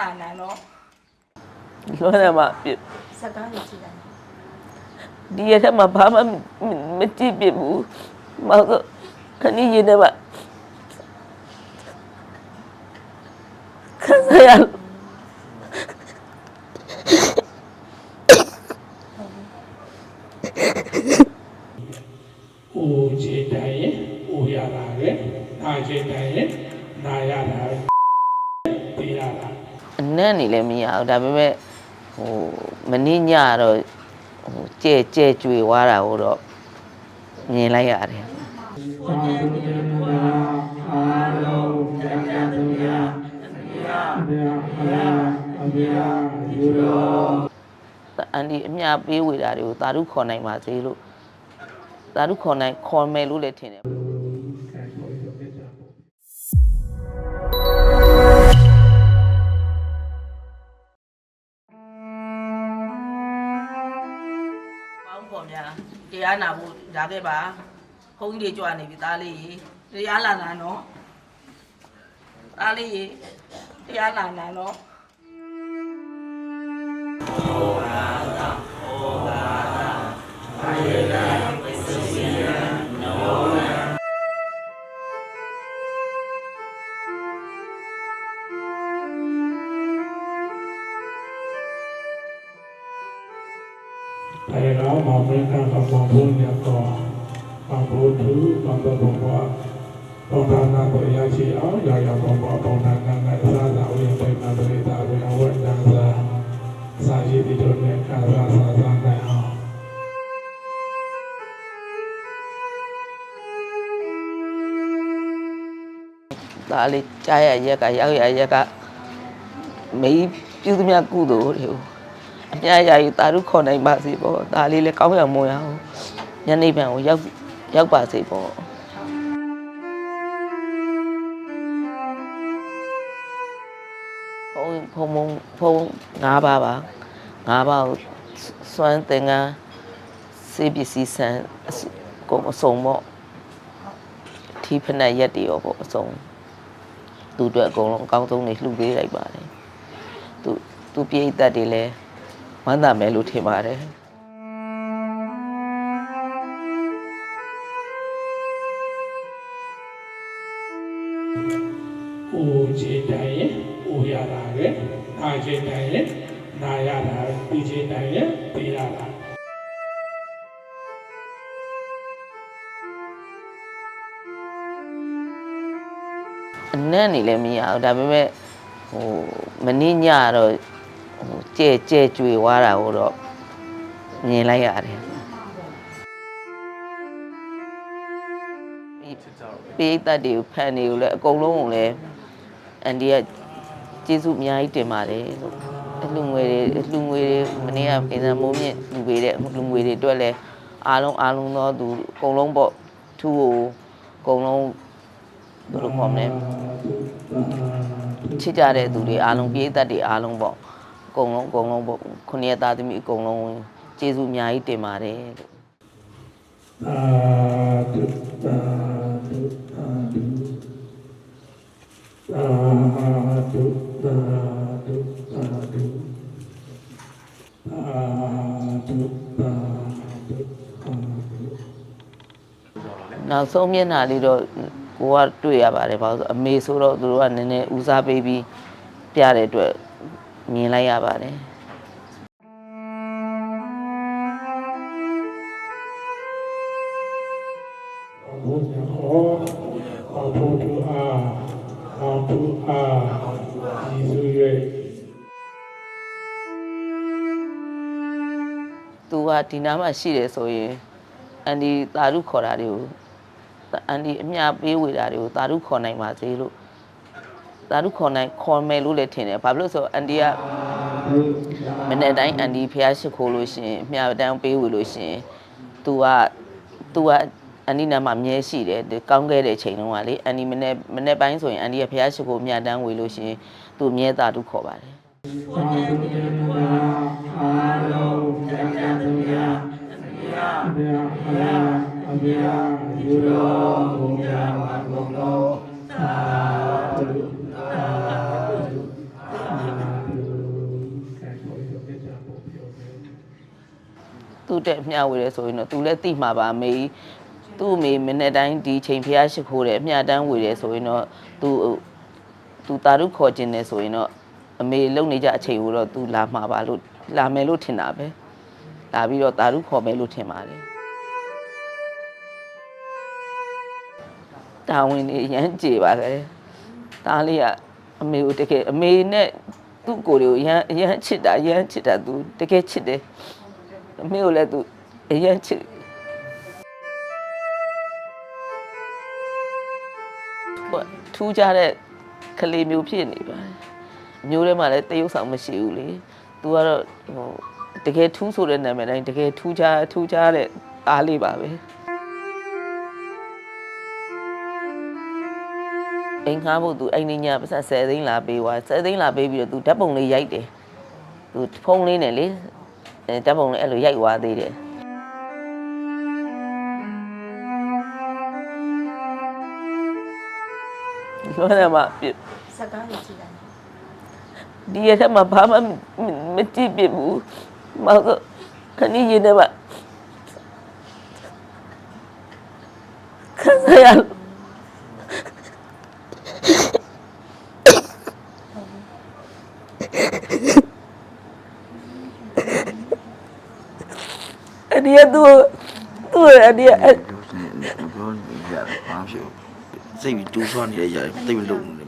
လာနာနော်လွမ်းတယ်မှာပြစ်စကားကြီးကြည့်လိုက်ဒီရက်ထက်မှာဘာမှမမကြည့်ပြဘူးမဟုတ်ခဏရင်းနေမှာခဏရအိုခြေတိုင်ရင်အိုရတာပဲနာခြေတိုင်ရင်နာရတာပဲသိရတာ အနံ့နေလည်းမရဘူးဒါပေမဲ့ဟိုမနေ့ညတော့ဟိုကြဲကြဲကြွေသွားတာကိုတော့မြင်လိုက်ရတယ်သာဓုတနာအာလုံးကြံကြံသူများအမြတ်အမြတ်အမြတ်ယူတော်အန်ဒီအမြပေးဝေတာတွေကိုသာဓုခေါ်နိုင်ပါစေလို့သာဓုခေါ်နိုင်ခေါ်မယ်လို့လည်းထင်တယ် တရားနာဖို့လာခဲ့ပါဘုန်းကြီးတွေကြွနေပြီသားလေးရေတရားလာနာနော်သားလေးရေတရားလာနာနော် မှမင်းကဘာမှဘုန်းရတော့ဘာဘုသူဘာဘဘဘဘောဓနာကိုရရှိအောင်ရာရာဘောဘောဘောဓနာနဲ့သာသာဝိပိမပရိသာဝေဝတ္တသာစာရှိတိတို့နဲ့ကာသာသာသာနဲ့အောင်ဒါလေးကြားရရက်ကရောက်ရရက်ကမေးပြုသမျှကုသိုလ်တွေကို အမြရာယူတာဓုခေါ်နိုင်ပါစေပေါ့ဒါလေးလည်းကောင်းရမွန်ရအောင်ညနေပြန်ကိုရောက်ရောက်ပါစေပေါ့ဖုံဖုံဖုံဖုံငါးပါးပါငါးပါးကိုစွမ်းတင်ကန်းစေပစ္စည်းဆန်အစကုန်အစုံပေါ့ထီးဖက်နဲ့ရက်တွေရောပေါ့အစုံသူ့အတွက်အကုန်လုံးအကောင်းဆုံးနေလှူပေးလိုက်ပါတယ်သူသူပြိတ္တတွေလည်း ဝမ်းသာမယ်လို့ထင်ပါတယ်အိုခြေတိုင်ရင်အိုရတာပဲနာခြေတိုင်ရင်နာရတာပဲဒီခြေတိုင်ရင်သိရတာအနံ့နေလည်းမရဘူးဒါပေမဲ့ဟိုမနေ့ညတော့ ဟိုကြဲကြဲကြွေသွားတာကိုတော့မြင်လိုက်ရတယ်ပိဋကတ်တွေကိုဖန်တွေကိုလည်းအကုန်လုံးကိုလည်းအန်ဒီကကျေးဇူးအများကြီးတင်ပါတယ်လို့အလှငွေတွေအလှငွေတွေမနေ့ကအင်ဇာမိုးမြင့်လူပေးတဲ့လူငွေတွေအတွက်လည်းအားလုံးအားလုံးသောသူအကုန်လုံးပေါ့ထူကိုအကုန်လုံးဘယ်လိုခေါ်မလဲချစ်ကြတဲ့သူတွေအားလုံးပြေးသက်တွေအားလုံးပေါ့အ ကုန်လုံးအကုန်လုံးပေါ့ခုနှစ်ရက်သားသမီးအကုန်လုံးကျေးဇူးအများကြီးတင်ပါတယ်လို့သာဓုသာဓုသာဓုသာဓုသာဓုသာဓုသာဓုသာဓုသာဓုနောက်ဆုံးမျက်နှာလေးတော့ကိုကတွေ့ရပါတယ်ဘာလို့ဆိုအမေဆိုတော့သူတို့ကနည်းနည်းဦးစားပေးပြီးပြတဲ့အတွက် မြင်လိုက်ရပါတယ်ဘုရားဟောအဘုသူအားအဘုအားဤသူ၍သူကဒီနားမှာရှိတယ်ဆိုရင်အန်ဒီတာရုခေါ်တာတွေကိုအန်ဒီအမြပေးဝေတာတွေကိုတာရုခေါ်နိုင်ပါစေလို့ တာရုခေါ်နိုင်ခေါ်မယ်လို့လည်းထင်တယ်ဘာဖြစ်လို့လဲဆိုတော့အန်ဒီက မနေ့တိုင်းအန်ဒီဖះရှိခိုးလို့ရှရင်မြာတန်းပေးဝေလို့ရှရင် तू က तू ကအန်ဒီနာမှာမြဲရှိတယ်ဒီကောင်းခဲ့တဲ့ချိန်တုန်းကလေအန်ဒီမနေ့မနေ့ပိုင်းဆိုရင်အန်ဒီကဖះရှိခိုးမြာတန်းဝေလို့ရှရင် तू မြဲတာတုခေါ်ပါတယ် သာဓုတနာအာလုံးကြံကြံသူများအမြတ်အမြတ်အမြတ်ယူတော် သူ့တက်မျှဝေတယ်ဆိုရင်တော့သူလည်းသိမှာပါမေကြီးသူ့အမေမနေ့တိုင်းဒီချိန်ဖျားရှိခိုးတယ်အမျှတန်းဝေတယ်ဆိုရင်တော့သူသူတာရုခေါ်ခြင်းတယ်ဆိုရင်တော့အမေလုံနေကြအချိန်ကိုတော့သူလာမှာပါလို့လာမယ်လို့ထင်တာပဲလာပြီးတော့တာရုခေါ်မယ်လို့ထင်ပါတယ်တာဝန်နေရမ်းကြေပါလေတားလေးကအမေကိုတကယ်အမေနဲ့သူ့ကိုယ်တွေကိုရမ်းရမ်းချစ်တာရမ်းချစ်တာသူတကယ်ချစ်တယ် အမေကိုလည်းသူအရမ်းချစ်တယ်ဟိုထူးကြတဲ့ကလေးမျိုးဖြစ်နေပါတယ်မျိုးထဲမှာလည်းတရုပ်ဆောင်မရှိဘူးလေသူကတော့ဟိုတကယ်ထူးဆိုတဲ့နာမည်တိုင်းတကယ်ထူးခြားထူးခြားတဲ့အားလေးပါပဲအိမ်ငှားဖို့သူအိမ်နေညာပတ်စံ10သိန်းလာပေးသွား10သိန်းလာပေးပြီးတော့သူဓာတ်ပုံလေးရိုက်တယ်သူဖုန်းလေးနဲ့လေအဲ ဓာတ်ပုံလေးအဲ့လိုရိုက်သွားသေးတယ်လောကမှာပြစကားကိုကြည့်လိုက်ဒီရက်ထက်မှာဘာမှမမကြည့်ပြဘူးမောင်ကခဏရင်းနေမှာခါစရအ ဒီရသူသူအဒီရပြောနေပြောနေရတယ်ဘာဖြစ်စိတ်ပြီးတူးဆွားနေရရတယ်တိတ်မလုံးနေ